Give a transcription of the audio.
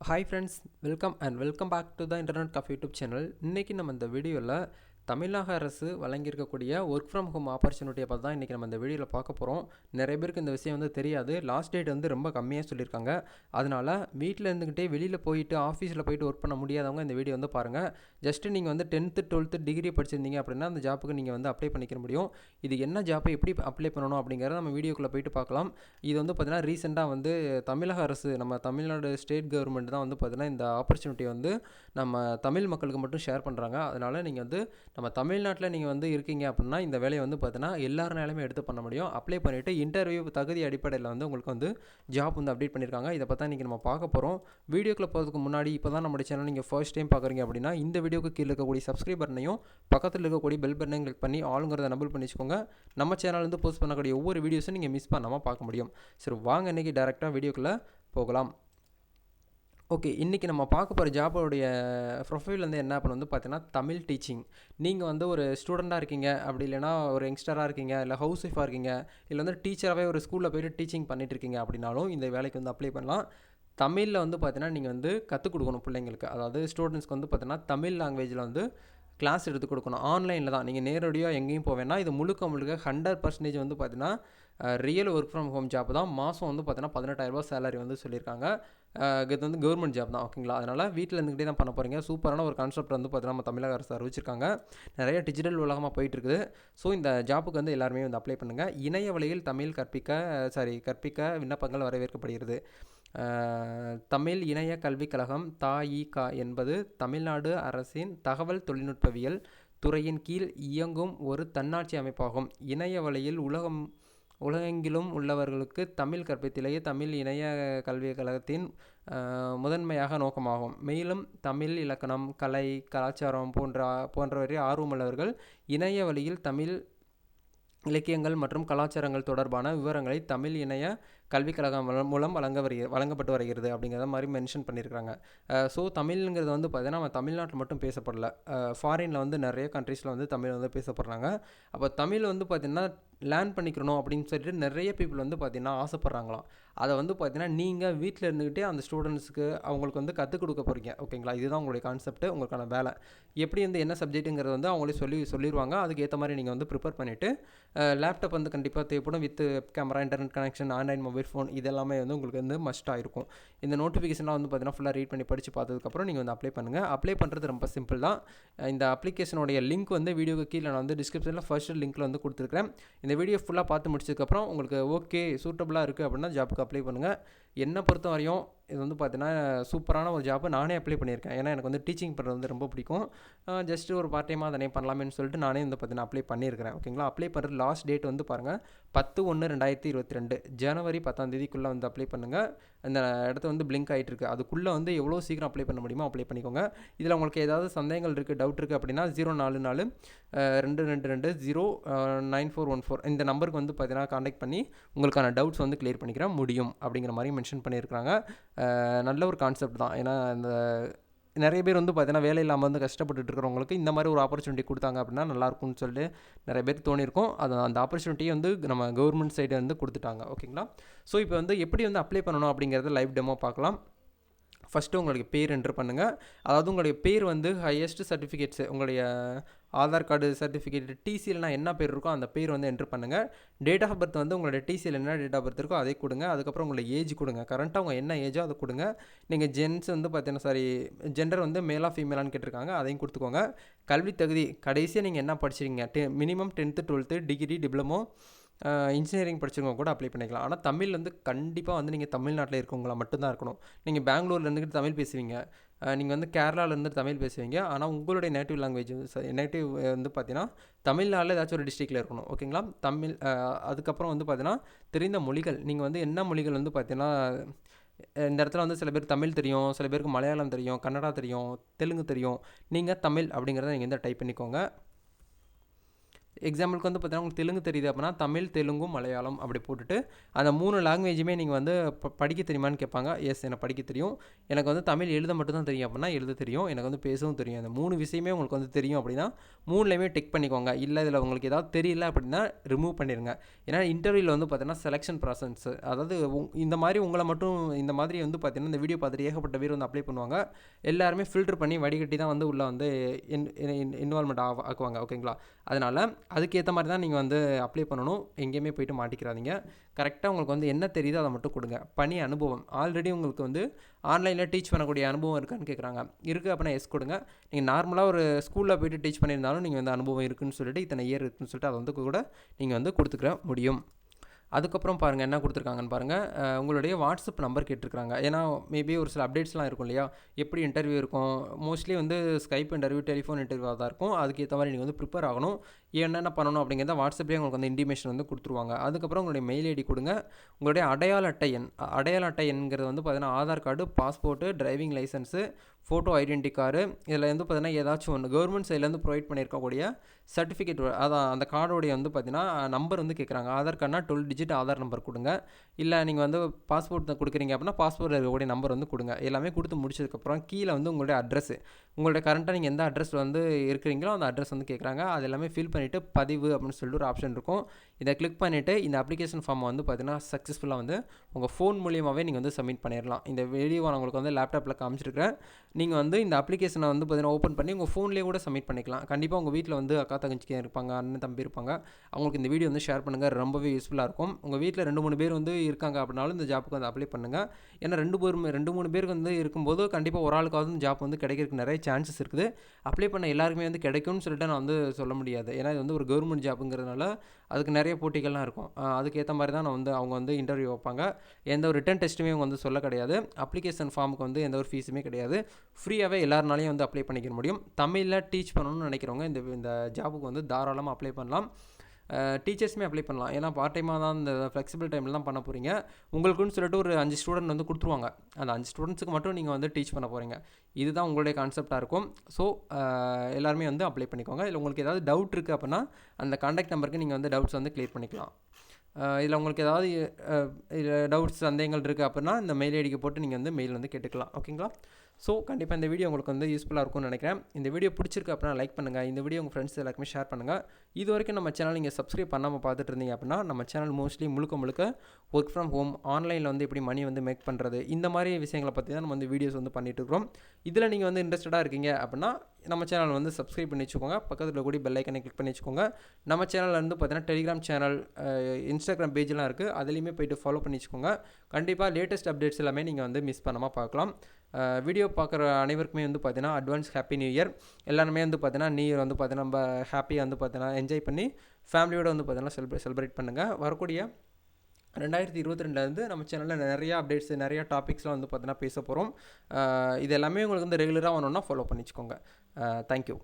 Hi friends welcome and welcome back to the internet cafe YouTube channel இன்றைக்கி நம்ம இந்த வீடியோவில் தமிழக அரசு வழங்கியிருக்கக்கூடிய ஒர்க் ஃப்ரம் ஹோம் ஆப்பர்ச்சுனிட்டியை பார்த்து தான் இன்றைக்கி நம்ம இந்த வீடியோவில் பார்க்க போகிறோம் நிறைய பேருக்கு இந்த விஷயம் வந்து தெரியாது. லாஸ்ட் டேட் வந்து ரொம்ப கம்மியாக சொல்லியிருக்காங்க. அதனால் வீட்டில் இருந்துக்கிட்டே வெளியில் போயிட்டு ஆஃபீஸில் போயிட்டு ஒர்க் பண்ண முடியாதவங்க இந்த வீடியோ வந்து பாருங்கள் ஜஸ்ட்டு நீங்கள் வந்து டென்த்து டுவெல்த்து டிகிரி படிச்சிருந்தீங்க அப்படின்னா அந்த ஜாப்புக்கு நீங்கள் வந்து அப்ளை பண்ணிக்க முடியும். இது என்ன ஜாப்பை எப்படி அப்ளை பண்ணணும் அப்படிங்கிறத நம்ம வீடியோக்குள்ளே போயிட்டு பார்க்கலாம். இது வந்து பார்த்திங்கன்னா ரீசெண்டாக வந்து தமிழக அரசு நம்ம தமிழ்நாடு ஸ்டேட் கவர்மெண்ட் தான் வந்து பார்த்திங்கன்னா இந்த ஆப்பர்ச்சுனிட்டி வந்து நம்ம தமிழ் மக்களுக்கு மட்டும் ஷேர் பண்ணுறாங்க அதனால் நீங்கள் வந்து நம்ம தமிழ்நாட்டில் நீங்கள் வந்து இருக்கீங்க அப்படின்னா இந்த வேலையை வந்து பார்த்தீங்கன்னா எல்லாருனாலுமே எடுத்து பண்ண முடியும். அப்ளை பண்ணிவிட்டு இன்டர்வியூ தகுதி அடிப்படையில் வந்து உங்களுக்கு வந்து ஜாப் வந்து அப்டேட் பண்ணியிருக்காங்க இதை பற்றி இன்றைக்கி நம்ம பார்க்க போகிறோம் வீடியோக்குள்ளே போகிறதுக்கு முன்னாடி இப்போ தான் நம்மளுடைய சேனல் நீங்கள் ஃபர்ஸ்ட் டைம் பார்க்குறீங்க அப்படின்னா இந்த வீடியோக்கு கீழே இருக்கக்கூடிய சப்ஸ்கிரைப் பட்டனையும் பக்கத்தில் இருக்கக்கூடிய பெல் பட்டனையும் கிளிக் பண்ணி ஆளுங்கிறத நம்பல் பண்ணிச்சுக்கோங்க நம்ம சேனல் வந்து போஸ்ட் பண்ணக்கூடிய ஒவ்வொரு வீடியோஸும் நீங்கள் மிஸ் பண்ணாமல் பார்க்க முடியும். சரி வாங்க இன்றைக்கி டேரெக்டாக வீடியோக்குள்ளே போகலாம். ஓகே இன்றைக்கி நம்ம பார்க்க போகிற ஜாபோடைய ப்ரொஃபைல் வந்து என்ன? பண்ண வந்து பார்த்தீங்கன்னா தமிழ் டீச்சிங் நீங்கள் வந்து ஒரு ஸ்டூடெண்ட்டாக இருக்கீங்க. அப்படி இல்லைனா ஒரு யங்ஸ்டராக இருக்கீங்க. இல்லை ஹவுஸ் ஒய்ஃபாக இருக்கீங்க. இல்லை வந்து டீச்சராகவே ஒரு ஸ்கூலில் போய்ட்டு டீச்சிங் பண்ணிட்டு இருக்கீங்க அப்படின்னாலும் இந்த வேலைக்கு வந்து அப்ளை பண்ணலாம். தமிழில் வந்து பார்த்தீங்கன்னா நீங்கள் வந்து கற்றுக் கொடுக்கணும் பிள்ளைங்களுக்கு. அதாவது ஸ்டூடெண்ட்ஸ்க்கு வந்து பார்த்தீங்கன்னா தமிழ் லாங்குவேஜில் வந்து கிளாஸ் எடுத்து கொடுக்கணும். ஆன்லைனில் தான். நீங்கள் நேரடியாக எங்கேயும் போவேன்னா இது முழுக்க முழுக்க ஹண்ட்ரட் பர்சன்டேஜ் வந்து பார்த்தீங்கன்னா real work from home job தான். மாதம் வந்து பார்த்தீங்கன்னா பதினெட்டாயிரரூபா சேலரி வந்து சொல்லியிருக்காங்க. இது வந்து கவர்மெண்ட் ஜாப் தான் ஓகேங்களா அதனால் வீட்டில் இருந்துக்கிட்டே தான் பண்ண போகிறீங்க சூப்பரான ஒரு கான்செப்ட் வந்து பார்த்தீங்கன்னா நம்ம தமிழக அரசு அறிவிச்சிருக்காங்க. நிறைய டிஜிட்டல் உலகமாக போயிட்டு இருக்குது ஸோ இந்த ஜாப்புக்கு வந்து எல்லாருமே வந்து அப்ளை பண்ணுங்கள் இணைய வழியில் தமிழ் கற்பிக்க சாரி கற்பிக்க விண்ணப்பங்கள் வரவேற்கப்படுகிறது. தமிழ் இணைய கல்விக் கழகம் தாஇகா என்பது தமிழ்நாடு அரசின் தகவல் தொழில்நுட்பவியல் துறையின் கீழ் இயங்கும் ஒரு தன்னாட்சி அமைப்பாகும். இணைய வழியில் உலகம் உலகெங்கிலும் உள்ளவர்களுக்கு தமிழ் கற்பித்திலேயே தமிழ் இணைய கல்விக் கழகத்தின் முதன்மையாக நோக்கமாகும். மேலும் தமிழ் இலக்கணம் கலை கலாச்சாரம் போன்ற போன்றவற்றை ஆர்வமுள்ளவர்கள் இணைய வழியில் தமிழ் இலக்கியங்கள் மற்றும் கலாச்சாரங்கள் தொடர்பான விவரங்களை தமிழ் இணைய கல்விக் கழகம் மூலம் வழங்க வரை வழங்கப்பட்டு வருகிறது அப்படிங்கிறத மாதிரி மென்ஷன் பண்ணியிருக்காங்க ஸோ தமிழ்ங்கிறது வந்து பார்த்தீங்கன்னா நம்ம தமிழ்நாட்டில் மட்டும் பேசப்படல. ஃபாரினில் வந்து நிறைய கண்ட்ரீஸில் வந்து தமிழ் வந்து பேசப்படுறாங்க. அப்போ தமிழ் வந்து பார்த்திங்கன்னா லேர்ன் பண்ணிக்கணும் அப்படின்னு சொல்லிட்டு நிறைய பீப்புள் வந்து பார்த்திங்கன்னா ஆசைப்பட்றாங்களாம். அதை வந்து பார்த்திங்கன்னா நீங்கள் வீட்டில் இருந்துக்கிட்டே அந்த ஸ்டூடெண்ட்ஸுக்கு அவங்களுக்கு வந்து கற்றுக் கொடுக்க போகிறீங்க ஓகேங்களா இதுதான் உங்களுடைய கான்செப்ட் உங்களுக்கான வேலை. எப்படி வந்து என்ன சப்ஜெக்ட்டுங்கிறது வந்து அவங்களே சொல்லி சொல்லிடுவாங்க அதுக்கு ஏற்ற மாதிரி நீங்கள் வந்து ப்ரிப்பேர் பண்ணிவிட்டு லேப்டாப் வந்து கண்டிப்பாக தேவைப்படும். With camera internet connection online mobile phone இதெல்லாமே வந்து உங்களுக்கு வந்து மஸ்ட்டாக இருக்கும். இந்த நோட்டிஃபிகேஷன்லாம் வந்து பார்த்தீங்கன்னா ஃபுல்லாக ரீட் பண்ணி படித்து பார்த்ததுக்கப்புறம் நீங்கள் வந்து அப்ளை பண்ணுங்கள் அப்ளை பண்ணுறது ரொம்ப சிம்பிள் தான். இந்த அப்ளிகேஷனுடைய லிங்க் வந்து வீடியோக்கு கீழே நான் வந்து டிஸ்கிரிப்ஷனில் ஃபர்ஸ்ட் லிங்க்கில் வந்து கொடுத்துருக்கேன் இந்த வீடியோ ஃபுல்லாக பார்த்து முடிச்சதுக்கப்புறம் உங்களுக்கு ஓகே சூட்டபுளாக இருக்குது அப்படின்னா ஜாப்புக்கு அப்ளை பண்ணுங்கள் என்னை பொறுத்த வரையும் இது வந்து பார்த்தீங்கன்னா சூப்பரான ஒரு ஜாப்பு நானே அப்ளை பண்ணியிருக்கேன். ஏன்னா எனக்கு வந்து டீச்சிங் பண்ணுறது வந்து ரொம்ப பிடிக்கும். ஜஸ்ட் ஒரு பார்ட் டைமாக அதனே பண்ணலாமேன்னு சொல்லிட்டு நானே வந்து பார்த்தீங்கன்னா அப்ளை பண்ணியிருக்கிறேன். ஓகேங்களா அப்ளை பண்ணுறது லாஸ்ட் டேட் வந்து பாருங்கள் பத்து ஒன்று ரெண்டாயிரத்தி இருபத்தி ரெண்டு ஜனவரி பத்தாம் தேதிக்குள்ளே வந்து அப்ளை பண்ணுங்கள் அந்த இடத்த வந்து பிளிங்க் ஆகிட்டு இருக்குது அதுக்குள்ளே வந்து எவ்வளோ சீக்கிரம் அப்ளை பண்ண முடியுமோ அப்ளை பண்ணிக்கோங்க. இதில் உங்களுக்கு ஏதாவது சந்தேகங்கள் இருக்குது டவுட் இருக்குது அப்படின்னா ஜீரோ நாலு நாலு ரெண்டு ரெண்டு ரெண்டு zero nine four one four இந்த நம்பருக்கு வந்து பார்த்தீங்கன்னா காண்டாக்ட் பண்ணி உங்களுக்கான டவுட்ஸ் வந்து கிளியர் பண்ணிக்கிறேன் முடியும் அப்படிங்கிற மாதிரி மென்ஷன் பண்ணியிருக்காங்க நல்ல ஒரு கான்செப்ட் தான். ஏன்னா இந்த நிறைய பேர் வந்து பார்த்தீங்கன்னா வேலை இல்லாமல் வந்து கஷ்டப்பட்டு இருக்கிறவங்களுக்கு இந்த மாதிரி ஒரு ஆப்பர்ச்சுனிட்டி கொடுத்தாங்க அப்படின்னா நல்லாயிருக்கும்னு சொல்லிட்டு நிறைய பேர் தோணியிருக்கும். அது அந்த ஆப்பர்ச்சுனிட்டியை வந்து நம்ம கவர்மெண்ட் சைடு வந்து கொடுத்துட்டாங்க. ஓகேங்களா? ஸோ இப்போ வந்து எப்படி வந்து அப்ளை பண்ணணும் அப்படிங்கிறத லைவ் டெமோ பார்க்கலாம். ஃபஸ்ட்டு உங்களுடைய பேர் என்ட்ரு பண்ணுங்கள் அதாவது உங்களுடைய பேர் வந்து ஹையஸ்ட் சர்டிஃபிகேட்ஸு உங்களுடைய ஆதார் கார்டு சர்டிஃபிகேட் டிசியில்னா என்ன பேர் இருக்கோ அந்த பேர் வந்து என்ட்ரு பண்ணுங்கள் டேட் ஆஃப் பர்த் வந்து உங்களுடைய டிசியில் என்ன டேட் ஆஃப் பர்த் இருக்கோ அதை கொடுங்க. அதுக்கப்புறம் உங்களுடைய ஏஜ் கொடுங்க. கரண்ட்டாக உங்கள் என்ன ஏஜோ அதை கொடுங்க. நீங்கள் ஜென்ஸ் வந்து பார்த்தீங்கன்னா சாரி ஜெண்டர் வந்து மேலாக ஃபீமேலான்னு கேட்டிருக்காங்க. அதையும் கொடுத்துக்கோங்க. கல்வி தகுதி கடைசியாக நீங்கள் என்ன படிச்சிருக்கீங்க? டெ minimum tenth twelfth degree diploma engineering படிச்சவங்க கூட அப்ளை பண்ணிக்கலாம். ஆனால் தமிழ் வந்து கண்டிப்பாக வந்து நீங்கள் தமிழ்நாட்டில் இருக்கவங்களா மட்டும்தான் இருக்கணும். நீங்கள் பெங்களூரில் இருந்துக்கிட்டு தமிழ் பேசுவீங்க. நீங்கள் வந்து கேரளாவிலேருந்து தமிழ் பேசுவீங்க. ஆனால் உங்களுடைய நேட்டிவ் லாங்குவேஜ் நேட்டிவ் வந்து பார்த்தீங்கன்னா தமிழ்நாட்டில் ஏதாச்சும் ஒரு டிஸ்ட்ரிக்டில் இருக்கணும். ஓகேங்களா தமிழ் அதுக்கப்புறம் வந்து பார்த்தீங்கன்னா தெரிந்த மொழிகள். நீங்கள் வந்து என்ன மொழிகள் வந்து பார்த்தீங்கன்னா இந்த இடத்துல வந்து சில பேர் தமிழ் தெரியும் சில பேருக்கு மலையாளம் தெரியும் கன்னடா தெரியும் தெலுங்கு தெரியும். நீங்கள் தமிழ் அப்படிங்கிறத நீங்கள் வந்து டைப் பண்ணிக்கோங்க. எக்ஸாம்பிளுக்கு வந்து பார்த்தீங்கன்னா உங்களுக்கு தெலுங்கு தெரியுது அப்படின்னா தமிழ் தெலுங்கு மலையாளம் அப்படி போட்டுட்டு அந்த மூணு லாங்குவேஜுமே நீங்கள் வந்து ப படிக்க தெரியுமான்னு கேட்பாங்க. எஸ் எனக்கு படிக்க தெரியும். எனக்கு வந்து தமிழ் எழுத மட்டும் தான் தெரியும் அப்படின்னா எழுத தெரியும். எனக்கு வந்து பேசவும் தெரியும். அந்த மூணு விஷயமே உங்களுக்கு வந்து தெரியும் அப்படின்னா மூணுலேயுமே டிக் பண்ணிக்கோங்க. இல்லை இதில் உங்களுக்கு ஏதாவது தெரியல அப்படின்னா ரிமூவ் பண்ணிடுங்க ஏன்னா இன்டர்வியூவில் வந்து பார்த்தீங்கன்னா செலெக்ஷன் ப்ராசன்ஸ் அதாவது உங்- இந்த மாதிரி உங்களை மட்டும் இந்த மாதிரி வந்து பார்த்தீங்கன்னா இந்த வீடியோ பார்த்துட்டு ஏகப்பட்ட பேர் வந்து அப்ளை பண்ணுவாங்க. எல்லாருமே ஃபில்டர் பண்ணி வடிகட்டி தான் வந்து உள்ளே வந்து இன்வால்மெண்ட் ஆக ஆக்குவாங்க. ஓகேங்களா அதனால் அதுக்கேற்ற மாதிரி தான் நீங்கள் வந்து அப்ளை பண்ணணும். எங்கேயுமே போயிட்டு மாட்டிக்கிறாதீங்க. கரெக்டாக உங்களுக்கு வந்து என்ன தெரியுதோ அதை மட்டும் கொடுங்க. பணி அனுபவம். ஆல்ரெடி உங்களுக்கு வந்து ஆன்லைனில் டீச் பண்ணக்கூடிய அனுபவம் இருக்கான்னு கேட்குறாங்க இருக்குது அப்படின்னா எஸ் கொடுங்க. நீங்கள் நார்மலாக ஒரு ஸ்கூலில் போயிட்டு டீச் பண்ணியிருந்தாலும் நீங்கள் வந்து அனுபவம் இருக்குன்னு சொல்லிட்டு இத்தனை இயர் இருக்குன்னு சொல்லிட்டு அதை வந்து கூட நீங்கள் வந்து கொடுத்துக்கிற முடியும். அதுக்கப்புறம் பாருங்கள் என்ன கொடுத்துருக்காங்கன்னு பாருங்கள் உங்களுடைய வாட்ஸ்அப் நம்பர் கேட்டிருக்காங்க ஏன்னா மேபி ஒரு சில அப்டேட்ஸ்லாம் இருக்கும் இல்லையா? எப்படி இன்டர்வியூ இருக்கும்? மோஸ்ட்லி வந்து ஸ்கைப் இன்டர்வியூ டெலிஃபோன் இன்டர்வியூவாக தான் இருக்கும். அதுக்கேற்ற மாதிரி நீங்கள் வந்து ப்ரிப்பேர் ஆகணும். என்னென்ன பண்ணணும் அப்படிங்கிறத வாட்ஸ்அப்லேயே உங்களுக்கு வந்து இன்டிமேஷன் வந்து கொடுத்துருவாங்க. அதுக்கப்புறம் உங்களுடைய மெயில் ஐடி கொடுங்க. உங்களுடைய அடையாள அட்டை எண் அடையாள அட்டை எண்கிறது வந்து பார்த்தீங்கன்னா Aadhaar card passport driving licence photo identity card இதில் வந்து பார்த்தீங்கன்னா ஏதாச்சும் ஒன்று கவர்மெண்ட் சைட்லேருந்து ப்ரொவைட் பண்ணியிருக்கக்கூடிய சர்டிஃபிகேட் அதான் அந்த கார்டோடைய வந்து பார்த்தீங்கன்னா நம்பர் வந்து கேட்குறாங்க ஆதார் கார்டுனா டுவெல் டிஜிட் ஆதார் நம்பர் கொடுங்க. இல்லை நீங்கள் வந்து பாஸ்போர்ட் கொடுக்குறீங்க அப்படின்னா பாஸ்போர்ட்டில் இருக்கக்கூடிய நம்பர் வந்து கொடுங்க. எல்லாமே கொடுத்து முடிச்சதுக்கப்புறம் கீழே வந்து உங்களுடைய அட்ரஸ் உங்களுடைய கரண்ட்டாக நீங்கள் எந்த அட்ரஸில் வந்து இருக்கிறீங்களோ அந்த அட்ரஸ் வந்து கேட்குறாங்க அது எல்லாமே ஃபில் பண்ணிவிட்டு பதிவு அப்படின்னு சொல்லிட்டு ஒரு ஆப்ஷன் இருக்கும். இதை கிளிக் பண்ணிவிட்டு இந்த அப்ளிகேஷன் ஃபார்மை வந்து பார்த்தீங்கன்னா சக்ஸஸ்ஃபுல்லாக வந்து உங்கள் ஃபோன் மூலியமாகவே நீங்கள் வந்து சப்மிட் பண்ணிடலாம் இந்த வீடியோ நான் உங்களுக்கு வந்து லேப்டாப்பில் காமிச்சிருக்கிறேன். நீங்கள் வந்து இந்த அப்ளிகேஷனை வந்து பார்த்தீங்கன்னா ஓப்பன் பண்ணி உங்கள் ஃபோன்லேயே கூட சப்மிட் பண்ணிக்கலாம். கண்டிப்பாக உங்கள் வீட்டில் வந்து அக்கா தங்கச்சி இருப்பாங்க அண்ணன் தம்பி இருப்பாங்க. அவங்களுக்கு இந்த வீடியோ வந்து ஷேர் பண்ணுங்கள் ரொம்பவே யூஸ்ஃபுல்லாக இருக்கும். உங்கள் வீட்டில் ரெண்டு மூணு பேர் வந்து இருக்காங்க அப்படின்னாலும் இந்த ஜாப்புக்கு வந்து அப்ளை பண்ணுங்கள் ஏன்னா ரெண்டு பேரும் ரெண்டு மூணு பேருக்கு வந்து இருக்கும்போது கண்டிப்பாக ஒரு ஆளுக்காவது ஜாப் வந்து கிடைக்கிறதுக்கு நிறைய சான்சஸ் இருக்குது. அப்ளை பண்ண எல்லாருக்குமே வந்து கிடைக்கும்னு சொல்லிட்டு நான் வந்து சொல்ல முடியாது. ஏன்னா இது வந்து ஒரு கவர்மெண்ட் ஜாப்புங்கிறதுனால அதுக்கு நிறைய போட்டிகள்லாம் இருக்கும். அதுக்கேற்ற மாதிரி தான் நான் வந்து அவங்க வந்து இன்டர்வியூ வைப்பாங்க. எந்த ஒரு ரிட்டன் டெஸ்ட்டுமே அவங்க வந்து சொல்ல கிடையாது. அப்ளிகேஷன் ஃபார்முக்கு வந்து எந்த ஒரு ஃபீஸுமே கிடையாது. ஃப்ரீயாகவே எல்லாருனாலையும் வந்து அப்ளை பண்ணிக்க முடியும். தமிழில் டீச் பண்ணணும்னு நினைக்கிறவங்க இந்த இந்த ஜாபுக்கு வந்து தாராளமாக அப்ளை பண்ணலாம். டீச்சர்ஸுமே அப்ளை பண்ணலாம். ஏன்னா பார்ட் டைமாக தான் இந்த ஃப்ளெக்சிபிள் டைமில் தான் பண்ண போகிறீங்க உங்களுக்குன்னு சொல்லிட்டு ஒரு அஞ்சு ஸ்டூடெண்ட் வந்து கொடுத்துருவாங்க. அந்த அஞ்சு ஸ்டூடெண்ட்ஸுக்கு மட்டும் நீங்கள் வந்து டீச் பண்ண போகிறீங்க இதுதான் உங்களுடைய கான்செப்டாக இருக்கும். ஸோ எல்லாருமே வந்து அப்ளை பண்ணிக்கோங்க. இல்லை உங்களுக்கு ஏதாவது டவுட் இருக்குது அப்படின்னா அந்த கான்டாக்ட் நம்பருக்கு நீங்கள் வந்து டவுட்ஸ் வந்து க்ளியர் பண்ணிக்கலாம். இதில் உங்களுக்கு ஏதாவது டவுட்ஸ் சந்தேகங்கள் இருக்குது அப்படின்னா இந்த மெயில் ஐடிக்கு போட்டு நீங்கள் வந்து மெயில் வந்து கேட்டுக்கலாம். ஓகேங்களா ஸோ கண்டிப்பாக இந்த வீடியோ உங்களுக்கு வந்து யூஸ்ஃபுல்லாக இருக்கும்னு நினைக்கிறேன். இந்த வீடியோ பிடிச்சிருக்கு அப்படின்னா லைக் பண்ணுங்கள் இந்த வீடியோ உங்கள் ஃப்ரெண்ட்ஸ் எல்லாருக்குமே ஷேர் பண்ணுங்கள் இது வரைக்கும் நம்ம சேனல் நீங்கள் சப்ஸ்கிரைப் பண்ணாமல் பார்த்துட்டு இருந்தீங்க அப்படின்னா நம்ம சேனல் மோஸ்ட்லி முழுக்க முழுக்க ஒர்க் ஃப்ரம் ஹோம் ஆன்லைனில் வந்து எப்படி மணி வந்து மேக் பண்ணுறது இந்த மாதிரி விஷயங்களை பற்றி தான் நம்ம வந்து வீடியோஸ் வந்து பண்ணிகிட்டு இருக்கிறோம். இதில் நீங்கள் வந்து இன்ட்ரெஸ்டடாக இருக்கீங்க அப்படின்னா நம்ம சேனல் வந்து சப்ஸ்கிரைப் பண்ணி வச்சுக்கோங்க. பக்கத்தில் கூட பெல் ஐக்கனை கிளிக் பண்ணி வச்சுக்கோங்க. நம்ம சேனலில் வந்து பார்த்தீங்கன்னா டெலிகிராம் சேனல் இன்ஸ்டாகிராம் பேஜ்லாம் இருக்குது அதுலேயுமே போய்ட்டு ஃபாலோ பண்ணி வச்சுக்கோங்க. கண்டிப்பாக லேட்டஸ்ட் அப்டேட்ஸ் எல்லாமே நீங்கள் வந்து மிஸ் பண்ணாமல் பார்க்கலாம். வீடியோ பார்க்குற அனைவருக்குமே வந்து பார்த்தீங்கன்னா அட்வான்ஸ் ஹாப்பி நியூ இயர் எல்லாருமே வந்து பார்த்தீங்கன்னா நியூ இயர் வந்து பார்த்தீங்கன்னா நம்ம ஹாப்பியாக வந்து பார்த்தீங்கன்னா என்ஜாய் பண்ணி ஃபேமிலியோடு வந்து பார்த்தீங்கன்னா செலிப்ரேட் செலிப்ரேட் பண்ணுங்கள் வரக்கூடிய ரெண்டாயிரத்தி இருபத்தி ரெண்டுலேருந்து நம்ம சேனலில் நிறையா அப்டேட்ஸ் நிறையா டாபிக்ஸ்லாம் வந்து பார்த்தீங்கன்னா பேச போகிறோம் இது எல்லாமே உங்களுக்கு வந்து ரெகுலராக வரணும்னா ஃபாலோ பண்ணிச்சுக்கோங்க. தேங்க்யூ